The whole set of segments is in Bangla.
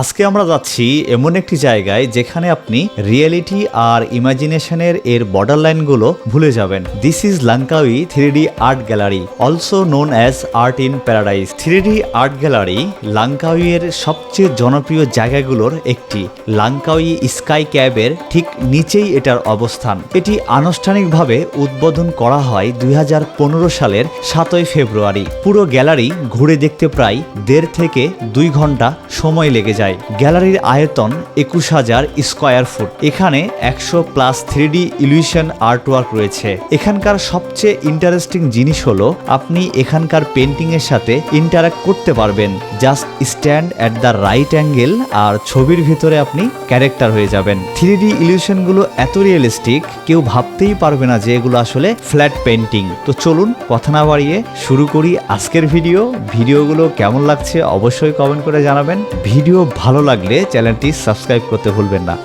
আজকে আমরা যাচ্ছি এমন একটি জায়গায় যেখানে আপনি রিয়েলিটি আর ইমাজিনেশনের এর বর্ডার লাইনগুলো ভুলে যাবেন। This is Langkawi three D art gallery also known as art in paradise three D art gallery লাঙ্কাউইয়ের সবচেয়ে জনপ্রিয় জায়গাগুলোর একটি। লাঙ্কাউই স্কাই ক্যাবের ঠিক নিচেই এটার অবস্থান। এটি আনুষ্ঠানিকভাবে উদ্বোধন করা হয় দুই হাজার পনেরো সালের সাতই ফেব্রুয়ারি। পুরো গ্যালারি ঘুরে দেখতে প্রায় দেড় থেকে দুই ঘণ্টা সময় লেগে যায়। গ্যালারির আয়তন একুশ হাজার স্কোয়ার ফুট। এখানে একশো plus three D illusion artwork রয়েছে। এখানকার সবচেয়ে ইন্টারেস্টিং জিনিস হলো, আপনি এখানকার পেন্টিং এর সাথে ইন্টারাক্ট করতে পারবেন। Just stand at the right angle আর ছবির ভিতরে আপনি ক্যারেক্টার হয়ে যাবেন। থ্রি ডি ইলিউশনগুলো এত রিয়েলিস্টিক, কেউ ভাবতেই পারবে না যে এগুলো আসলে ফ্ল্যাট পেন্টিং তো চলুন কথা না বাড়িয়ে শুরু করি আজকের ভিডিও। ভিডিওগুলো কেমন লাগছে অবশ্যই কমেন্ট করে জানাবেন। ভিডিও ভালো লাগলে চ্যানেলটি সাবস্ক্রাইব করতে ভুলবেন না।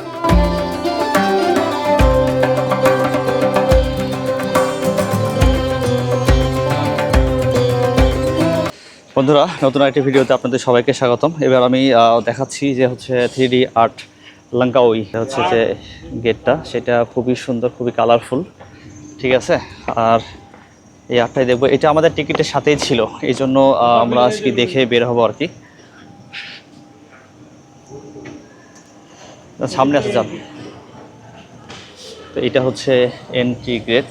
বন্ধুরা, নতুন একটি ভিডিওতে আপনাদের সবাইকে স্বাগতম। এবার আমি দেখাচ্ছি যে হচ্ছে থ্রি আর্ট লঙ্কাউই হচ্ছে যে গেটটা, সেটা খুবই সুন্দর, খুবই কালারফুল ঠিক আছে? আর এই আর্টটাই দেখব। এটা আমাদের টিকিটের সাথেই ছিল, এই জন্য আমরা আজকে দেখে বের হব আর কি। সামনে আছে যান তো এটা হচ্ছে এন্ট্রি গেট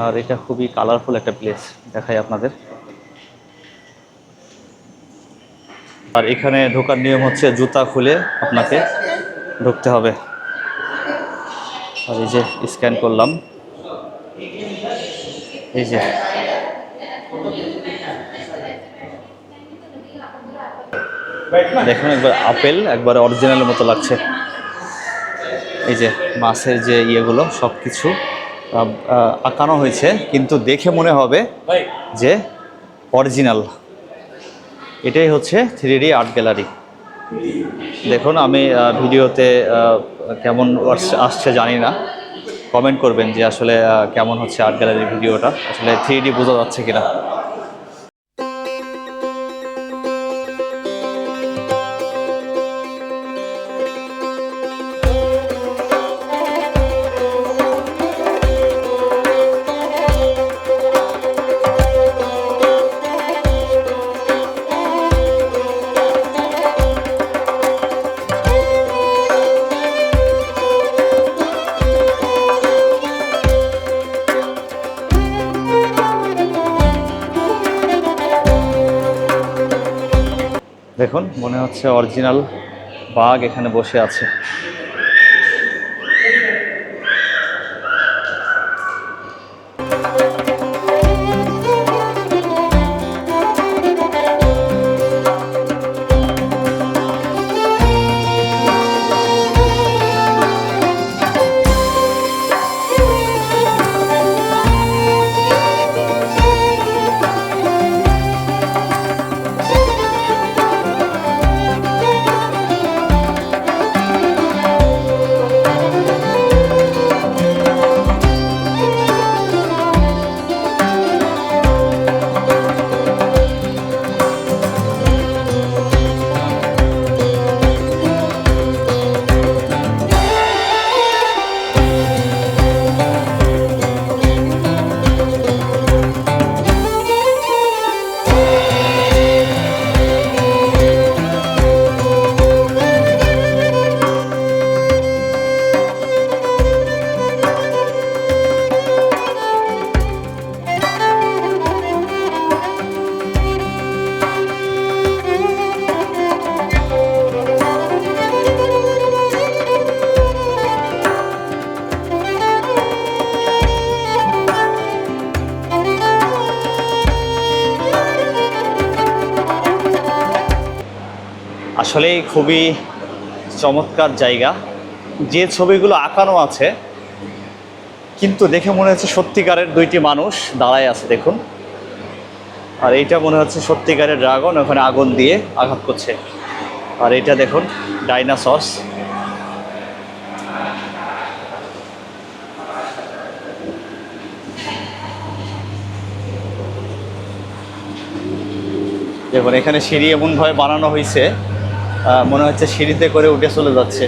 আর এটা খুবই কালারফুল একটা প্লেস দেখাই আপনাদের। আর এখানে ঢোকার নিয়ম হচ্ছে জুতা খুলে আপনাকে ঢুকতে হবে। আর এই যে স্ক্যান করলাম। এই যে দেখুন একবার আপেল, একবার অরিজিনালের মতো লাগছে। এই যে মাছের যে ইয়েগুলো সব কিছু আঁকানো হয়েছে, কিন্তু দেখে মনে হবে যে অরিজিনাল এটাই হচ্ছে থ্রি আর্ট গ্যালারি দেখুন, আমি ভিডিওতে কেমন আসছে জানি না। কমেন্ট করবেন যে আসলে কেমন হচ্ছে আর্ট গ্যালারির ভিডিওটা। আসলে থ্রি ডি বোঝা যাচ্ছে কিনা। দেখুন মনে হচ্ছে অরিজিনাল বাঘ এখানে বসে আছে। আসলেই খুবই চমৎকার জায়গা। যে ছবিগুলো আঁকানো আছে, কিন্তু দেখে মনে হচ্ছে সত্যিকারের দুইটি মানুষ দাঁড়ায় আছে, দেখুন। আর এইটা মনে হচ্ছে সত্যিকারের ড্রাগন, ওখানে আগুন দিয়ে আঘাত করছে। আর এটা দেখুন, ডাইনাসর্স। দেখুন, এখানে সিঁড়ি এমনভাবে বানানো হয়েছে মনে হচ্ছে সিঁড়িতে করে উঠে চলে যাচ্ছে।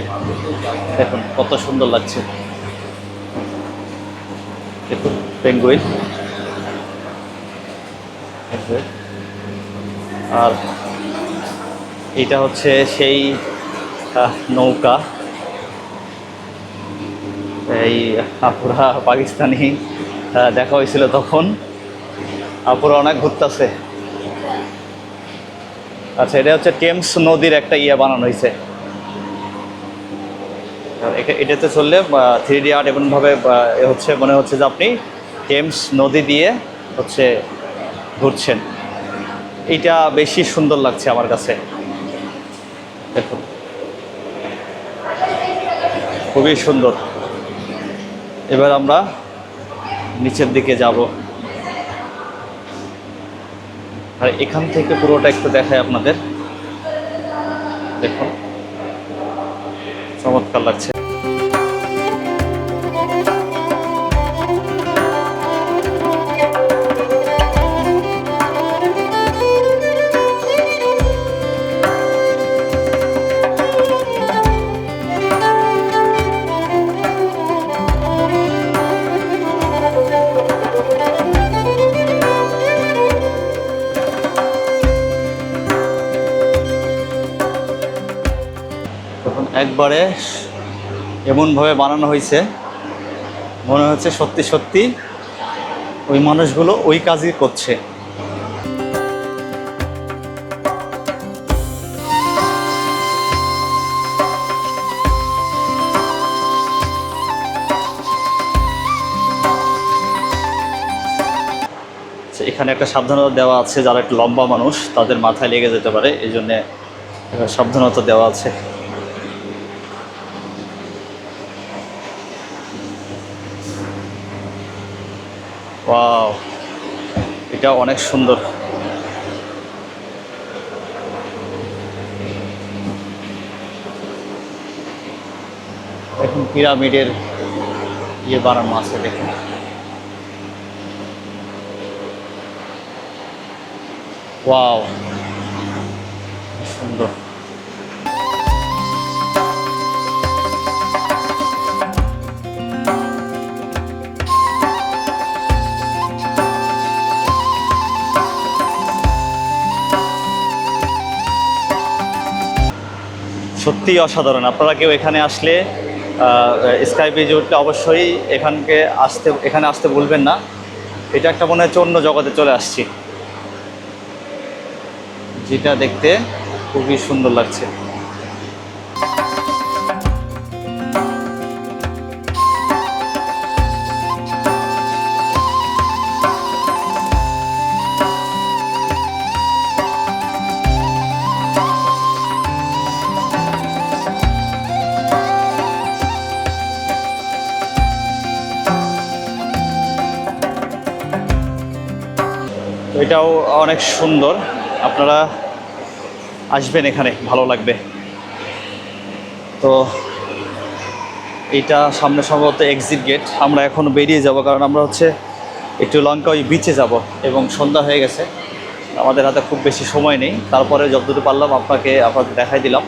দেখুন, কত সুন্দর লাগছে। দেখুন পেঙ্গুইন আর এটা হচ্ছে সেই নৌকা। এই আপুরা পাকিস্তানি দেখা হয়েছিল তখন। আপুরা অনেক ঘুরতেছে। আচ্ছা এটা হচ্ছে টেমস নদীর একটা ইয়ে বানানো হয়েছে। এটাতে চললে থ্রি ডি আর্ট এমনভাবে হচ্ছে, মনে হচ্ছে যে আপনি টেমস নদী দিয়ে হচ্ছে ঘুরছেন। এটা বেশি সুন্দর লাগছে আমার কাছে। দেখুন খুবই সুন্দর। এবার আমরা নিচের দিকে যাব। আর এখান থেকে পুরোটা একটু দেখায় আপনাদের। দেখুন। চমৎকার লাগছে। একবারে এমনভাবে বানানো হয়েছে। মনে হচ্ছে সত্যি সত্যি ওই মানুষগুলো ওই কাজই করছে। আচ্ছা, এখানে একটা সাবধানতা দেওয়া আছে যারা একটু লম্বা মানুষ তাদের মাথায় লেগে যেতে পারে এই জন্যে সাবধানতা দেওয়া আছে। ওয়াও এটা অনেক সুন্দর। এখন পিরামিডের ইয়ে বানানো আছে দেখুন। ওয়াও সুন্দর। সত্যিই অসাধারণ। আপনারা কেউ এখানে আসলে স্কাই ব্রিজ উঠলে অবশ্যই এখানকে আসতে, এখানে আসতে বলবেন না। এটা একটা মনে হচ্ছে অন্য জগতে চলে আসছি। যেটা দেখতে খুবই সুন্দর লাগছে। এটাও অনেক সুন্দর। আপনারা আসবেন এখানে, ভালো লাগবে। তো এটা সামনে সম্ভবত এক্সিট গেট আমরা এখন বেরিয়ে যাব, কারণ আমরা হচ্ছে একটু লঙ্কা ওই বিচে যাব, এবং সন্ধ্যা হয়ে গেছে। আমাদের হাতে খুব বেশি সময় নেই। তারপরে যতদূর পারলাম আপনাকে, আপনাদের দেখাই দিলাম।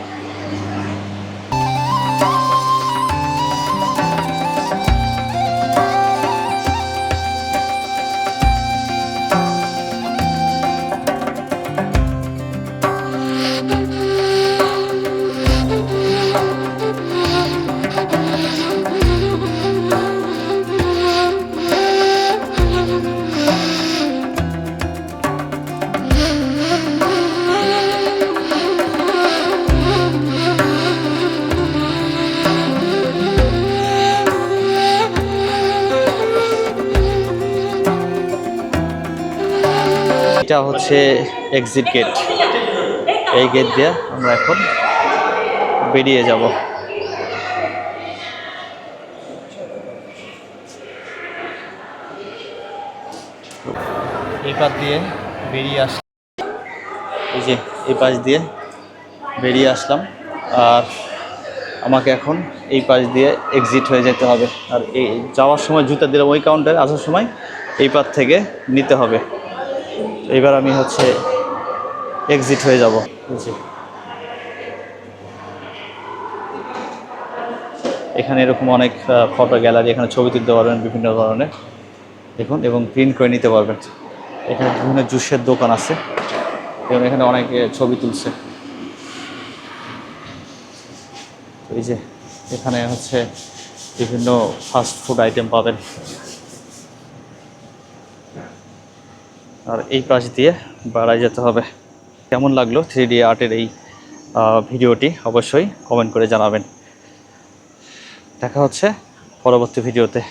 এটা হচ্ছে এক্সিট গেট এই গেট দিয়ে আমরা এখন বেরিয়ে যাব। এই পাশ দিয়ে বেরিয়ে আস এই যে এই পাশ দিয়ে বেরিয়ে আসলাম। আর আমাকে এখন এই পাশ দিয়ে এক্সিট হয়ে যেতে হবে। আর এই যাওয়ার সময় জুতা দিলাম ওই কাউন্টারে আসার সময় এই পাশ থেকে নিতে হবে। এবার আমি হচ্ছে এক্সিট হয়ে যাব। জি। এখানে এরকম অনেক ফটো গ্যালারি এখানে ছবি তুলতে পারবেন বিভিন্ন ধরনের। দেখুন, এবং প্রিন্ট করে নিতে পারবেন। এখানে বিভিন্ন জুসের দোকান আছে। এবং এখানে অনেক ছবি তুলছে। এই যে, এখানে হচ্ছে বিভিন্ন ফাস্ট ফুড আইটেম পাবেন। আর এই পাশ দিয়ে বাড়ায় যেতে হবে। কেমন লাগল থ্রি ডি আর্টের এই ভিডিওটি অবশ্যই কমেন্ট করে জানাবেন। দেখা হচ্ছে পরবর্তী ভিডিওতে।